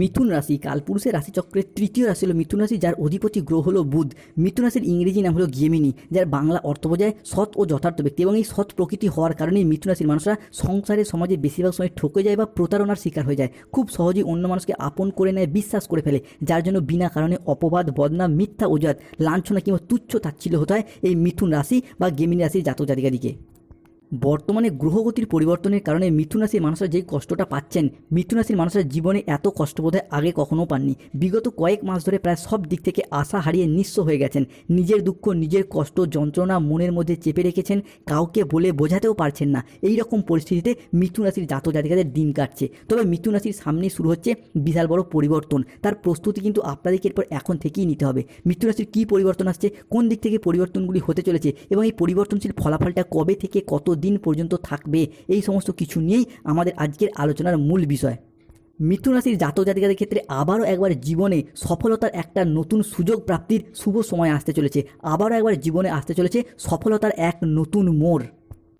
মিথুন রাশি, কালপুরুষের রাশিচক্রের তৃতীয় রাশি হলো মিথুন রাশি, যার অধিপতি গ্রহ হলো বুধ। মিথুন রাশির ইংরেজি নাম হলো গেমিনি যার বাংলা অর্থ বোঝায় সৎ ও যথার্থ ব্যক্তি এবং এই সৎ প্রকৃতি হওয়ার কারণে মিথুন রাশির মানুষরা সংসারে, সমাজে বেশিরভাগ সময় ঠকে যায় বা প্রতারণার শিকার হয়ে যায়। খুব সহজেই অন্য মানুষকে আপন করে নেয়, বিশ্বাস করে ফেলে, যার জন্য বিনা কারণে অপবাদ, বদনাম, মিথ্যা অজুহাত, লাঞ্ছনা কিংবা তুচ্ছ তাচ্ছিল্য হতে হয় এই মিথুন রাশি বা গেমিনি রাশির জাতক জাতিকাদিকে। বর্তমানে গ্রহগতির পরিবর্তনের কারণে মিথুন রাশির মানুষরা যেই কষ্টটা পাচ্ছেন, মিথুন রাশির মানুষরা জীবনে এত কষ্ট বোধহয় আগে কখনো পাননি। বিগত কয়েক মাস ধরে প্রায় সব দিক থেকে আশা হারিয়ে নিঃস্ব হয়ে গেছেন। নিজের দুঃখ, নিজের কষ্ট, যন্ত্রণা মনের মধ্যে চেপে রেখেছেন, কাউকে বলে বোঝাতেও পারছেন না। এই রকম পরিস্থিতিতে মিথুন রাশির জাতক জাতিকাদের দিন কাটছে। তবে মিথুন রাশির সামনেই শুরু হচ্ছে বিশাল বড় পরিবর্তন। তার প্রস্তুতি কিন্তু আপনাদেরকে এরপর এখন থেকেই নিতে হবে। মিথুন রাশির কী পরিবর্তন আসছে, কোন দিক থেকে পরিবর্তনগুলি হতে চলেছে এবং এই পরিবর্তনশীল ফলাফলটা কবে থেকে কত দিন পর্যন্ত থাকবে। এই সমস্ত কিছু নিয়েই আমাদের আজকের আলোচনার মূল বিষয়। মিথুন রাশির জাতক জাতিকাদের ক্ষেত্রে আবারও একবার জীবনে সফলতার একটা নতুন সুযোগ প্রাপ্তির শুভ সময় আসতে চলেছে। আবারও একবার জীবনে আসতে চলেছে সফলতার এক নতুন মোড়।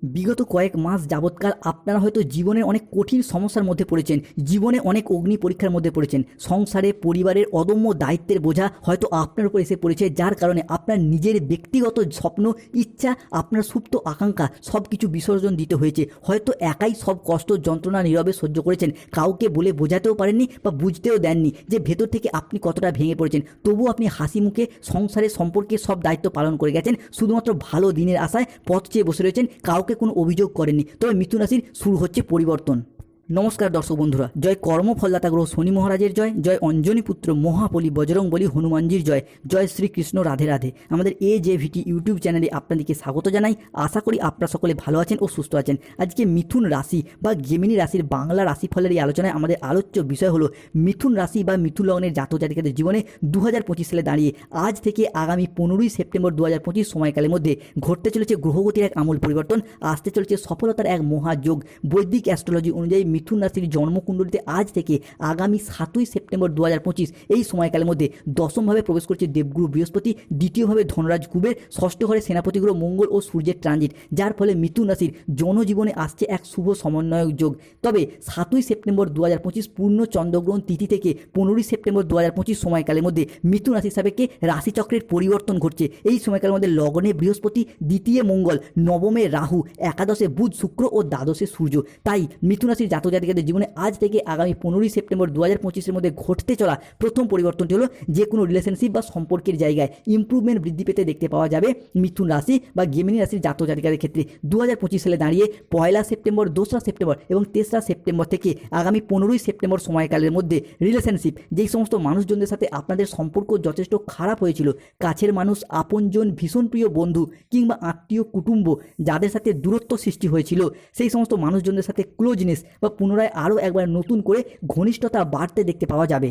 বিগত কয়েক মাস যাবৎকাল আপনারা হয়তো জীবনে অনেক কঠিন সমস্যার মধ্যে পড়েছেন, জীবনে অনেক অগ্নি পরীক্ষার মধ্যে পড়েছেন। সংসারে, পরিবারের অদম্য দায়িত্বের বোঝা হয়তো আপনার উপর এসে পড়েছে, যার কারণে আপনার নিজের ব্যক্তিগত স্বপ্ন, ইচ্ছা, আপনার সুপ্ত আকাঙ্ক্ষা সব কিছু বিসর্জন দিতে হয়েছে। হয়তো একাই সব কষ্ট, যন্ত্রণা নীরবে সহ্য করেছেন, কাউকে বলে বোঝাতেও পারেননি বা বুঝতেও দেননি যে ভেতর থেকে আপনি কতটা ভেঙে পড়েছেন। তবুও আপনি হাসি মুখে সংসারের সম্পর্কে সব দায়িত্ব পালন করে গেছেন, শুধুমাত্র ভালো দিনের আশায় পথ চেয়ে বসে রয়েছেন, কাউকে কোনো অভিযোগ করেনি। তবে মিথুন রাশির শুরু হচ্ছে পরিবর্তন। নমস্কার দর্শক বন্ধুরা, জয় কর্মফলদাতা গ্রহ শনি মহারাজের জয় জয় অঞ্জনী পুত্র মহাবলী বজরং বলি হনুমানজির জয় জয় শ্রীকৃষ্ণ রাধে রাধে। আমাদের এ জে ভিটি ইউটিউব চ্যানেলে আপনাদেরকে স্বাগত জানাই। আশা করি আপনারা সকলে ভালো আছেন ও সুস্থ আছেন। আজকে মিথুন রাশি বা গেমিনী রাশির বাংলা রাশিফলের এই আলোচনায় আমাদের আলোচ্য বিষয় হলো মিথুন রাশি বা মিথুন লগ্নের জাতক জাতিকাদের জীবনে দু হাজার পঁচিশ সালে দাঁড়িয়ে আজ থেকে আগামী পনেরোই সেপ্টেম্বর দু হাজার পঁচিশ সময়কালের মধ্যে ঘটতে চলেছে গ্রহগতির এক আমূল পরিবর্তন, আসতে চলেছে সফলতার এক মহাযোগ। বৈদিক অ্যাস্ট্রোলজি অনুযায়ী মিথুন রাশির জন্মকুণ্ডলিতে আজ থেকে আগামী সাতই সেপ্টেম্বর দু হাজার পঁচিশ, এই সময়কালের মধ্যে দশমভাবে প্রবেশ করছে দেবগুরু বৃহস্পতি, দ্বিতীয়ভাবে ধনরাজ কুবের ষষ্ঠ ঘরে সেনাপতি গ্রহ মঙ্গল ও সূর্যের ট্রানজিট, যার ফলে মিথুন রাশির জনজীবনে আসছে এক শুভ সমন্বয়ক যোগ। তবে সাতই সেপ্টেম্বর দু হাজার পঁচিশ পূর্ণ চন্দ্রগ্রহণ তিথি থেকে পনেরোই সেপ্টেম্বর দু হাজার পঁচিশ সময়কালের মধ্যে মিথুন রাশি সাপেক্ষে রাশিচক্রের পরিবর্তন ঘটছে। এই সময়কালের মধ্যে লগ্নে বৃহস্পতি, দ্বিতীয় মঙ্গল, নবমে রাহু, একাদশে বুধ, শুক্র ও দ্বাদশে সূর্য। তাই মিথুন রাশির জাতক জাতিকাদের জীবনে আজ থেকে আগামী পনেরোই সেপ্টেম্বর দু হাজার পঁচিশের মধ্যে ঘটতে চলা প্রথম পরিবর্তনটি হলো যে কোনো রিলেশনশিপ বা সম্পর্কের জায়গায় ইম্প্রুভমেন্ট বৃদ্ধি পেতে দেখতে পাওয়া যাবে। মিথুন রাশি বা গেমিনী রাশির জাতক জাতিকাদের ক্ষেত্রে দু হাজার পঁচিশ সালে দাঁড়িয়ে পয়লা সেপ্টেম্বর, দোসরা সেপ্টেম্বর এবং তেসরা সেপ্টেম্বর থেকে আগামী পনেরোই সেপ্টেম্বর সময়কালের মধ্যে রিলেশনশিপ যেই সমস্ত মানুষজনদের সাথে আপনাদের সম্পর্ক যথেষ্ট খারাপ হয়েছিল, কাছের মানুষ, আপনজন, ভীষণ প্রিয় বন্ধু কিংবা আত্মীয়, কুটুম্ব, যাদের সাথে দূরত্ব সৃষ্টি হয়েছিল, সেই সমস্ত মানুষজনদের সাথে ক্লোজনেস বা পুনরায় আরও একবার নতুন করে ঘনিষ্ঠতা বাড়তে দেখতে পাওয়া যাবে।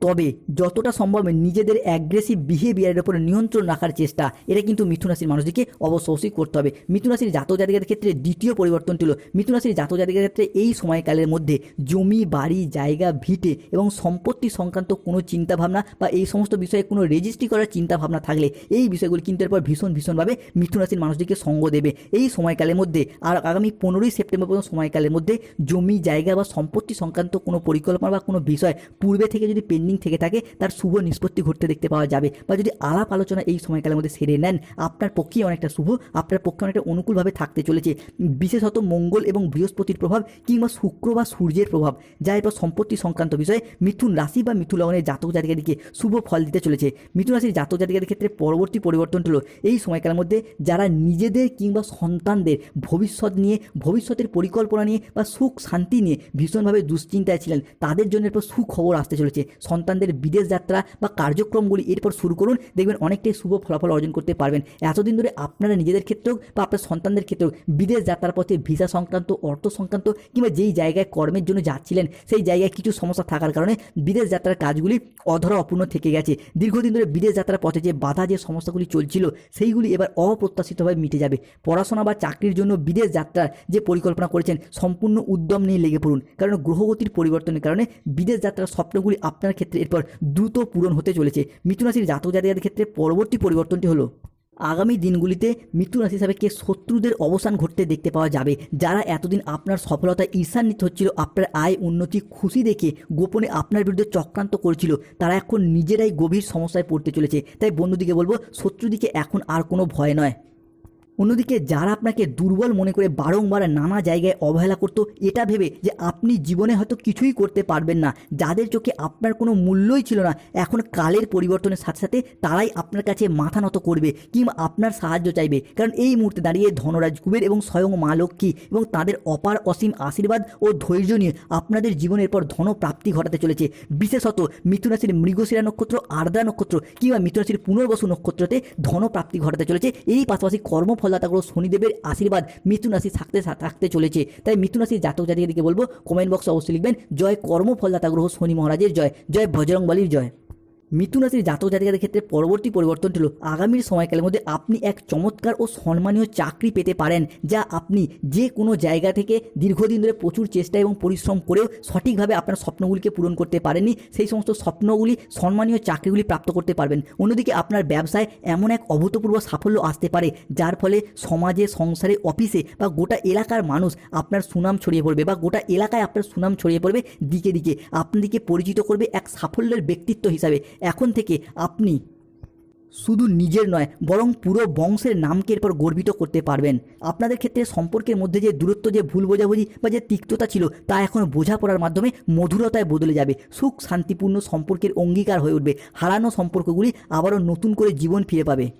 তবে যতটা সম্ভব নিজেদের অ্যাগ্রেসিভ বিহেভিয়ারের উপরে নিয়ন্ত্রণ রাখার চেষ্টা। এটা কিন্তু মিথুন রাশির মানুষদেরকে অবশ্যই করতে হবে। মিথুন রাশির জাতক জাতিকাদের ক্ষেত্রে দ্বিতীয় পরিবর্তনটি হলো, মিথুন রাশির জাতক জাতিকাদের ক্ষেত্রে এই সময়কালের মধ্যে জমি, বাড়ি, জায়গা, ভিটে এবং সম্পত্তি সংক্রান্ত কোনো চিন্তাভাবনা বা এই সমস্ত বিষয়ে কোনো রেজিস্ট্রি করার চিন্তাভাবনা থাকলে এই বিষয়গুলি কিন্তু এরপর ভীষণ ভীষণভাবে মিথুন রাশির মানুষদেরকে সঙ্গ দেবে। এই সময়কালের মধ্যে আর আগামী পনেরোই সেপ্টেম্বর পর্যন্ত সময়কালের মধ্যে জমি, জায়গা বা সম্পত্তি সংক্রান্ত কোনো পরিকল্পনা বা কোনো বিষয় পূর্বে থেকে যদি পেন্ডিং থেকে থাকে, তার শুভ নিষ্পত্তি ঘটতে দেখতে পাওয়া যাবে। বা যদি আলাপ আলোচনা এই সময়কালের মধ্যে সেরে নেন, আপনার পক্ষে অনেকটা শুভ, আপনার পক্ষে অনেকটা অনুকূলভাবে থাকতে চলেছে। বিশেষত মঙ্গল এবং বৃহস্পতির প্রভাব কিংবা শুক্র বা সূর্যের প্রভাব, যা এরপর সম্পত্তি সংক্রান্ত বিষয়ে মিথুন রাশি বা মিথুন লগ্নের জাতক জাতিকাদিকে শুভ ফল দিতে চলেছে। মিথুন রাশির জাতক জাতিকাদের ক্ষেত্রে পরবর্তী পরিবর্তন হলো এই সময়কালের মধ্যে যারা নিজেদের কিংবা সন্তানদের ভবিষ্যৎ নিয়ে, ভবিষ্যতের পরিকল্পনা নিয়ে বা সুখ শান্তি নিয়ে ভীষণভাবে দুশ্চিন্তায় ছিলেন, তাদের জন্য এরপর সুখবর আসতে চলেছে। সন্তানদের বিদেশ যাত্রা বা কার্যক্রমগুলি এরপর শুরু করুন, দেখবেন অনেকটাই শুভ ফলাফল অর্জন করতে পারবেন। এতদিন ধরে আপনারা নিজেদের ক্ষেত্রেও বা আপনার সন্তানদের ক্ষেত্রেও বিদেশ যাত্রার পথে ভিসা সংক্রান্ত, অর্থ সংক্রান্ত কিংবা যেই জায়গায় কর্মের জন্য যাচ্ছিলেন, সেই জায়গায় কিছু সমস্যা থাকার কারণে বিদেশ যাত্রার কাজগুলি অধরা অপূর্ণ থেকে গেছে। দীর্ঘদিন ধরে বিদেশ যাত্রার পথে যে বাধা, যে সমস্যাগুলি চলছিল, সেইগুলি এবার অপ্রত্যাশিতভাবে মিটে যাবে। পড়াশোনা বা চাকরির জন্য বিদেশ যাত্রার যে পরিকল্পনা করেছেন, সম্পূর্ণ উদ্যম নিয়ে লেগে পড়ুন। কারণ গ্রহগতির পরিবর্তনের কারণে বিদেশ যাত্রার স্বপ্নগুলি আপনার ক্ষেত্রে এরপর দ্রুত পূরণ হতে চলেছে। মিথুন রাশির জাতক জাতিকাদের ক্ষেত্রে পরবর্তী পরিবর্তনটি হলো, আগামী দিনগুলিতে মিথুন রাশি হিসাবে কে শত্রুদের অবসান ঘটতে দেখতে পাওয়া যাবে। যারা এতদিন আপনার সফলতায় ঈর্ষান্বিত হচ্ছিল, আপনার আয়, উন্নতি, খুশি দেখে গোপনে আপনার বিরুদ্ধে চক্রান্ত করেছিল, তারা এখন নিজেরাই গভীর সমস্যায় পড়তে চলেছে। তাই বন্ধুদিকে বলব, শত্রুদিকে এখন আর কোনো ভয় নয়। অন্যদিকে যারা আপনাকে দুর্বল মনে করে বারংবার নানা জায়গায় অবহেলা করতো, এটা ভেবে যে আপনি জীবনে হয়তো কিছুই করতে পারবেন না। যাদের চোখে আপনার কোনো মূল্যই ছিল না, এখন কালের পরিবর্তনের সাথে সাথে তারাই আপনার কাছে মাথা নত করবে কিংবা আপনার সাহায্য চাইবে। কারণ এই মুহূর্তে দাঁড়িয়ে ধনরাজ কুবের এবং স্বয়ং মা লক্ষ্মী এবং তাদের অপার অসীম আশীর্বাদ ও ধৈর্য নিয়ে আপনাদের জীবনের পর ধনপ্রাপ্তি ঘটাতে চলেছে। বিশেষত মিথুন রাশির মৃগশিরা নক্ষত্র, আর্দ্রা নক্ষত্র কিংবা মিথুনাশির পুনর্বসু নক্ষত্রতে ধনপ্রাপ্তি ঘটাতে চলেছে। এই পাশাপাশি কর্মফলদাতাগুলো শনিদেবের আশীর্বাদ মিথুন রাশি থাকতে থাকতে চলেছে। তাই মিথুন রাশির জাতক জাতিকে দিকে বলব কমেন্ট বক্সে অবশ্যই লিখবেন, জয় কর্মফলদাতা গ্রহ শনি মহারাজের জয় জয় বজরংবলীর জয়। মিথুন রাশির জাতক জাতিকাদের ক্ষেত্রে পরবর্তী পরিবর্তনটি হলো আগামীর সময়কালের মধ্যে আপনি এক চমৎকার ও সম্মানীয় চাকরি পেতে পারেন, যা আপনি যে কোনো জায়গা থেকে দীর্ঘদিন ধরে প্রচুর চেষ্টা এবং পরিশ্রম করেও সঠিকভাবে আপনার স্বপ্নগুলিকে পূরণ করতে পারেননি, সেই সমস্ত স্বপ্নগুলি সম্মানীয় চাকরিগুলি প্রাপ্ত করতে পারবেন। অন্যদিকে আপনার ব্যবসায় এমন এক অভূতপূর্ব সাফল্য আসতে পারে, যার ফলে সমাজে, সংসারে, অফিসে বা গোটা এলাকার মানুষ আপনার সুনাম ছড়িয়ে পড়বে বা গোটা এলাকায় আপনার সুনাম ছড়িয়ে পড়বে দিকে দিকে। আপনাদেরকে পরিচিত করবে এক সাফল্যের ব্যক্তিত্ব হিসাবে। এখন থেকে আপনি শুধু নিজের নয়, বরং পুরো বংশের নামকে এরপর গর্বিত করতে পারবেন। আপনাদের ক্ষেত্রে সম্পর্কের মধ্যে যে দূরত্ব, যে ভুল বোঝাবুঝি বা যে তিক্ততা ছিল, তা এখন বোঝাপড়ার মাধ্যমে মধুরতায় বদলে যাবে। সুখ, শান্তিপূর্ণ সম্পর্কের অঙ্গীকার হয়ে উঠবে। হারানো সম্পর্কগুলি আবারও নতুন করে জীবন ফিরে পাবে।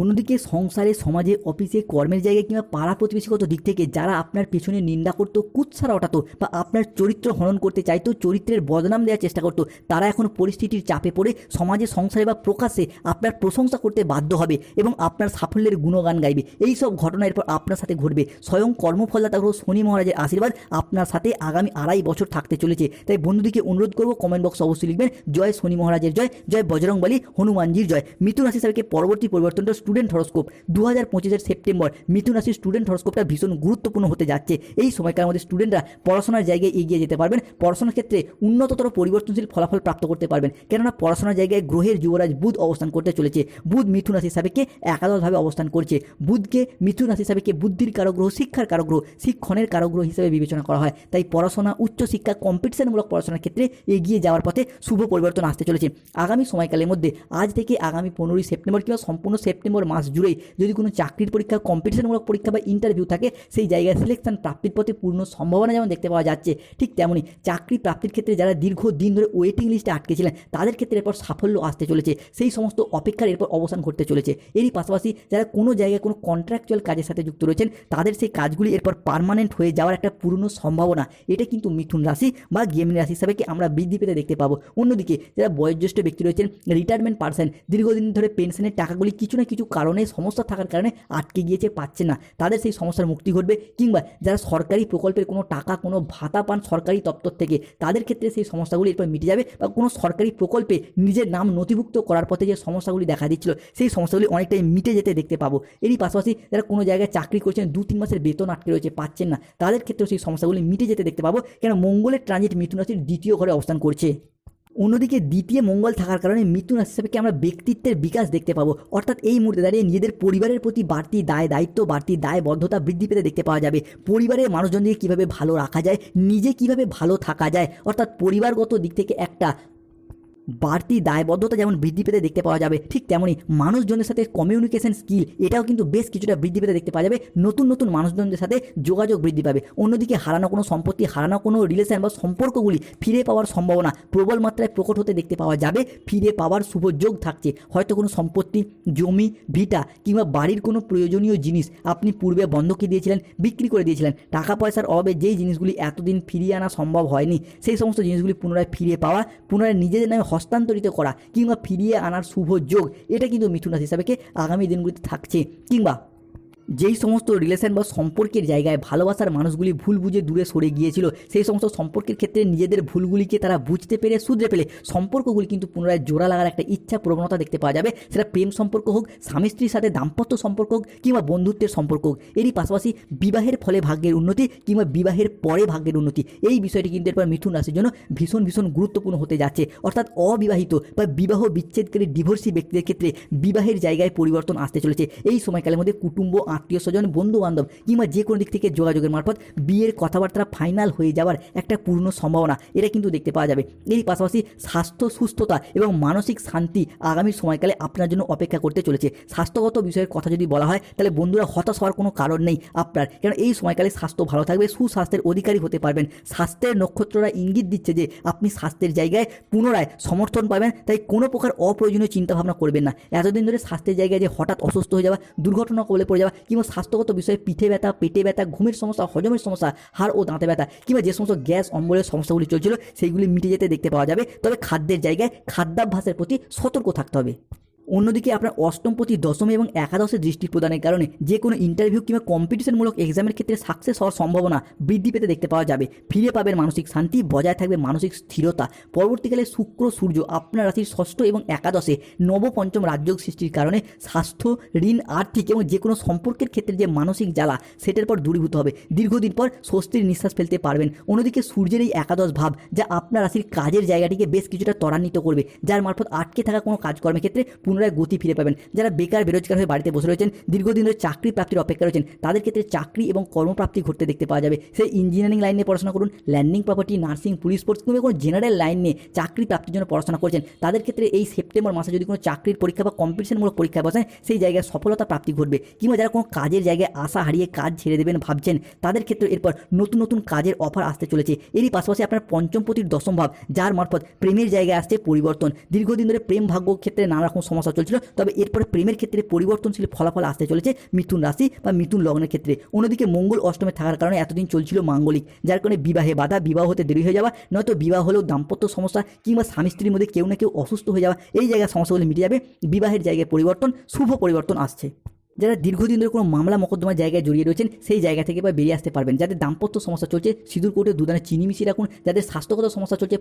অন্যদিকে সংসারে, সমাজে, অফিসে, কর্মের জায়গায় কিংবা পাড়া প্রতিবেশীগত দিক থেকে যারা আপনার পেছনে নিন্দা করতো, কুৎসারা ওঠাতো বা আপনার চরিত্র হনন করতে চাইতো, চরিত্রের বদনাম দেওয়ার চেষ্টা করতো, তারা এখন পরিস্থিতির চাপে পড়ে সমাজে, সংসারে বা প্রকাশ্যে আপনার প্রশংসা করতে বাধ্য হবে এবং আপনার সাফল্যের গুণগান গাইবে। এই সব ঘটনা এরপর আপনার সাথে ঘটবে। স্বয়ং কর্মফলদাতা গ্রহ শনি মহারাজের আশীর্বাদ, আপনার সাথে আগামী আড়াই বছর থাকতে চলেছে। তাই বন্ধুদিকে অনুরোধ করব কমেন্ট বক্সে অবশ্যই লিখবেন। জয় শনি মহারাজের জয় জয় বজরংবলী, হনুমানজির জয়। মিথুন রাশি সালকে পরবর্তী পরিবর্তনটা স্টুডেন্ট হরস্কোপ। দু হাজার সেপ্টেম্বর মিথুন রাশির স্টুডেন্ট হরস্কোপটা ভীষণ গুরুত্বপূর্ণ হতে যাচ্ছে। এই সময়কার মধ্যে স্টুডেন্টরা পড়াশোনার জায়গায় এগিয়ে যেতে পারবেন। পড়াশোনার ক্ষেত্রে উন্নততর পরিবর্তনশীল ফলাফল প্রাপ্ত করতে পারবেন। কেননা পড়াশোনার জায়গায় গ্রহের যুবরাজ বুধ অবস্থান করতে চলেছে। বুধ মিথুন রাশি সাবেককে একাদশভাবে অবস্থান করছে। বুধকে মিথুন রাশি সাবেককে বুদ্ধির কারক গ্রহ শিক্ষার কারক গ্রহ শিক্ষণের কারক গ্রহ হিসেবে বিবেচনা করা হয়। তাই পড়াশোনা উচ্চশিক্ষা কম্পিটিশনমূলক পড়াশোনার ক্ষেত্রে এগিয়ে যাওয়ার পথে শুভ পরিবর্তন আসতে চলেছে। আগামী সময়কালের মধ্যে আজ থেকে আগামী পনেরোই সেপ্টেম্বর কিংবা সম্পূর্ণ সেপ্টেম্বর মাস জুড়েই যদি কোনো চাকরির পরীক্ষা কম্পিটিশনমূলক পরীক্ষা বা ইন্টারভিউ থাকে, সেই জায়গায় সিলেকশন প্রাপ্তির পথে পূর্ণ সম্ভাবনা যেমন দেখতে পাওয়া যাচ্ছে, ঠিক তেমনই চাকরি প্রাপ্তির ক্ষেত্রে যারা দীর্ঘ দিন ধরে ওয়েটিং লিস্টে আটকে ছিলেন, তাদের ক্ষেত্রে এরপর সাফল্য আসতে চলেছে। সেই সমস্ত অপেক্ষার এরপর অবসান ঘটতে চলেছে। এরই পাশাপাশি যারা কোনো জায়গায় কোনো কন্ট্রাকচুয়াল কাজের সাথে যুক্ত রয়েছেন, তাদের সেই কাজগুলি এরপর পার্মানেন্ট হয়ে যাওয়ার একটা পূর্ণ সম্ভাবনা। এটা কিন্তু মিথুন রাশি বা গেমিনি রাশি হিসাবে আমরা বৃদ্ধি পেতে দেখতে পাবো। অন্যদিকে যারা বয়োজ্যেষ্ঠ ব্যক্তি রয়েছেন রিটায়ারমেন্ট পার্সন দীর্ঘদিন ধরে পেনশনের টাকাগুলি কিছু না কিছু কারণে, সমস্যা থাকার কারণে আটকে গিয়েছে, পাচ্ছে না। তাদের সেই সমস্যার মুক্তি ঘটবে কিংবা যারা সরকারি প্রকল্পের কোনো টাকা, কোনো ভাতা পান সরকারি দপ্তর থেকে, তাদের ক্ষেত্রে সেই সমস্যাগুলি এরপর মিটে যাবে বা কোনো সরকারি প্রকল্পে নিজের নাম নথিভুক্ত করার পথে যে সমস্যাগুলি দেখা দিচ্ছিল, সেই সমস্যাগুলি অনেকটাই মিটে যেতে দেখতে পাবো। এরই পাশাপাশি যারা কোনো জায়গায় চাকরি করছেন, দু তিন মাসের বেতন আটকে রয়েছে, পাচ্ছেন না, তাদের ক্ষেত্রেও সেই সমস্যাগুলি মিটে যেতে দেখতে পাবো। কেন মঙ্গলের ট্রানজিট মিথুন রাশির দ্বিতীয় ঘরে অবস্থান করছে। অন্যদিকে দ্বিতীয় মঙ্গল থাকার কারণে মিথুন রাশি সাপেক্ষে আমরা ব্যক্তিত্বের বিকাশ দেখতে পাবো? অর্থাৎ এই মুহূর্তে দাঁড়িয়ে নিজেদের পরিবারের প্রতি বাড়তি দায়, দায়িত্ব, বাড়তি দায়বদ্ধতা বৃদ্ধি পেতে দেখতে পাওয়া যাবে। পরিবারের মানুষজনকে কীভাবে ভালো রাখা যায়, নিজে কীভাবে ভালো থাকা যায়, অর্থাৎ পরিবারগত দিক থেকে একটা বাড়তি দায়বদ্ধতা যেমন বৃদ্ধি পেতে দেখতে পাওয়া যাবে, ঠিক তেমনই মানুষজনের সাথে কমিউনিকেশন স্কিল এটাও কিন্তু বেশ কিছুটা বৃদ্ধি পেতে দেখতে পাওয়া যাবে, নতুন নতুন মানুষজনদের সাথে যোগাযোগ বৃদ্ধি পাবে। অন্যদিকে হারানো কোনো সম্পত্তি, হারানো কোনো রিলেশন বা সম্পর্কগুলি ফিরে পাওয়ার সম্ভাবনা প্রবল মাত্রায় প্রকট হতে দেখতে পাওয়া যাবে, ফিরে পাওয়ার শুভ যোগ থাকছে। হয়তো কোনো সম্পত্তি, জমি, ভিটা কিংবা বাড়ির কোনো প্রয়োজনীয় জিনিস আপনি পূর্বে বন্ধকে দিয়েছিলেন, বিক্রি করে দিয়েছিলেন, টাকা পয়সার অভাবে যেই জিনিসগুলি এতদিন ফিরিয়ে আনা সম্ভব হয়নি, সেই সমস্ত জিনিসগুলি পুনরায় ফিরে পাওয়া, পুনরায় নিজেদের নামে হস্তান্তরিত করা কিংবা ফিরিয়ে আনার শুভ যোগ, এটা কিন্তু মিথুন রাশি হিসাবেকে আগামী দিনগুলিতে থাকছে। কিংবা যেই সমস্ত রিলেশন বা সম্পর্কের জায়গায় ভালোবাসার মানুষগুলি ভুল বুঝে দূরে সরে গিয়েছিল, সেই সমস্ত সম্পর্কের ক্ষেত্রে নিজেদের ভুলগুলিকে তারা বুঝতে পেরে, শুধরে পেলে সম্পর্কগুলি কিন্তু পুনরায় জোড়া লাগার একটা ইচ্ছা প্রবণতা দেখতে পাওয়া যাবে। সেটা প্রেম সম্পর্ক হোক, স্বামী স্ত্রীর সাথে দাম্পত্য সম্পর্ক হোক, কিংবা বন্ধুত্বের সম্পর্ক হোক, এরই পাশাপাশি বিবাহের ফলে ভাগ্যের উন্নতি কিংবা বিবাহের পরে ভাগ্যের উন্নতি, এই বিষয়টি কিন্তু এরপর মিথুন রাশির জন্য ভীষণ ভীষণ গুরুত্বপূর্ণ হতে যাচ্ছে। অর্থাৎ অবিবাহিত বা বিবাহ বিচ্ছেদকারী ডিভোর্সি ব্যক্তিদের ক্ষেত্রে বিবাহের জায়গায় পরিবর্তন আসতে চলেছে। এই সময়কালের মধ্যে কুটুম্ব আত্মীয় স্বজন বন্ধু বান্ধব কিংবা যে কোনো দিক থেকে যোগাযোগের মারফত বিয়ের কথাবার্তা ফাইনাল হয়ে যাওয়ার একটা পূর্ণ সম্ভাবনা, এটা কিন্তু দেখতে পাওয়া যাবে। এরই পাশাপাশি স্বাস্থ্য সুস্থতা এবং মানসিক শান্তি আগামী সময়কালে আপনার জন্য অপেক্ষা করতে চলেছে। স্বাস্থ্যগত বিষয়ের কথা যদি বলা হয়, তাহলে বন্ধুরা হতাশ হওয়ার কোনো কারণ নেই আপনার। কারণ এই সময়কালে স্বাস্থ্য ভালো থাকবে, সুস্বাস্থ্যের অধিকারী হতে পারবেন। স্বাস্থ্যের নক্ষত্ররা ইঙ্গিত দিচ্ছে যে আপনি স্বাস্থ্যের জায়গায় পুনরায় সমর্থন পাবেন, তাই কোনো প্রকার অপ্রয়োজনীয় চিন্তাভাবনা করবেন না। এতদিন ধরে স্বাস্থ্যের জায়গায় যে হঠাৎ অসুস্থ হয়ে যাওয়া, দুর্ঘটনা কবলে পড়ে যাওয়া কিংবা স্বাস্থ্যগত বিষয়ে পিঠে ব্যথা, পেটে ব্যথা, ঘুমের সমস্যা, হজমের সমস্যা, হাড় ও দাঁতে ব্যথা, কিংবা যে সমস্ত গ্যাস, অম্বলের সমস্যাগুলি চলছিল, সেইগুলি মিটে যেতে দেখতে পাওয়া যাবে। তবে খাদ্যের জায়গায় খাদ্যাভ্যাসের প্রতি সতর্ক থাকতে হবে। অন্যদিকে আপনার অষ্টম প্রতি দশম এবং একাদশে দৃষ্টি প্রদানের কারণে যে কোনো ইন্টারভিউ কিংবা কম্পিটিশনমূলক এক্সামের ক্ষেত্রে সাকসেস হওয়ার সম্ভাবনা বৃদ্ধি পেতে দেখতে পাওয়া যাবে। ফিরে পাবেন মানসিক শান্তি, বজায় থাকবে মানসিক স্থিরতা। পরবর্তীকালে শুক্র, সূর্য, আপনার রাশির ষষ্ঠ এবং একাদশে নবপঞ্চম রাজযোগ সৃষ্টির কারণে স্বাস্থ্য, ঋণ, আর্থিক এবং যে কোনো সম্পর্কের ক্ষেত্রে যে মানসিক জ্বালা, সেটার পর দূরীভূত হবে। দীর্ঘদিন পর স্বস্তির নিঃশ্বাস ফেলতে পারবেন। অন্যদিকে সূর্যের এই একাদশ ভাব, যা আপনার রাশির কাজের জায়গাটিকে বেশ কিছুটা ত্বরান্বিত করবে, যার মারফত আটকে থাকা কোনো কাজকর্মের ক্ষেত্রে পুনরায় গতি ফিরে পাবেন। যারা বেকার, বেরোজগার হয়ে বাড়িতে বসে রয়েছেন, দীর্ঘদিন ধরে চাকরি প্রাপ্তির অপেক্ষা রয়েছেন, তাদের ক্ষেত্রে চাকরি এবং কর্মপ্রাপ্তি ঘটতে দেখতে পাওয়া যাবে। সেই ইঞ্জিনিয়ারিং লাইন পড়াশোনা করুন landing property nursing police sports কিংবা কোনো জেনারেল লাইন নিয়ে চাকরি প্রাপ্তির জন্য পড়াশোনা করছেন, তাদের ক্ষেত্রে এই সেপ্টেম্বর মাসে যদি কোনো চাকরির পরীক্ষা বা কম্পিটিশনমূলক পরীক্ষায় বসেন সেই জায়গায় সফলতা প্রাপ্তি ঘটবে। কিংবা যারা কোনো কাজের জায়গায় আশা হারিয়ে কাজ ছেড়ে দেবেন ভাবছেন, তাদের ক্ষেত্রে এরপর নতুন নতুন কাজের অফার আসতে চলেছে। এরই পাশাপাশি আপনার পঞ্চম পঞ্চমপতির দশম ভাব, যার মারফত প্রেমের জায়গায় আসছে পরিবর্তন। দীর্ঘদিন ধরে প্রেম ভাগ্য ক্ষেত্রে নানা রকম সমস্যা চলছিল। তবে এরপরে প্রেমের ক্ষেত্রে পরিবর্তনশীল ফলাফল আসতে চলেছে মিথুন রাশি বা মিথুন লগ্নের ক্ষেত্রে। অন্যদিকে মঙ্গল অষ্টমে থাকার কারণে এতদিন চলছিল মাঙ্গলিক, যার কারণে বিবাহে বাধা, বিবাহ হতে দেরি হয়ে যাওয়া, নয়তো বিবাহ হলেও দাম্পত্য সমস্যা কিংবা স্বামী স্ত্রীর মধ্যে কেউ না কেউ অসুস্থ হয়ে যাওয়া, এই জায়গায় সমস্যাগুলি মিটে যাবে। বিবাহের জায়গায় পরিবর্তন, শুভ পরিবর্তন আসছে। যারা দীর্ঘদিন ধরে কোনো মামলা মোকদ্দমার জায়গায় জড়িয়ে রয়েছেন, সেই জায়গা থেকে বা বেরিয়ে আসতে পারবেন। যাদের দাম্পত্য সমস্যা চলছে, সিঁদুর কোটে দুদানে চিনি মিশিয়ে রাখুন। যাদের স্বাস্থ্যগত সমস্যা চলছে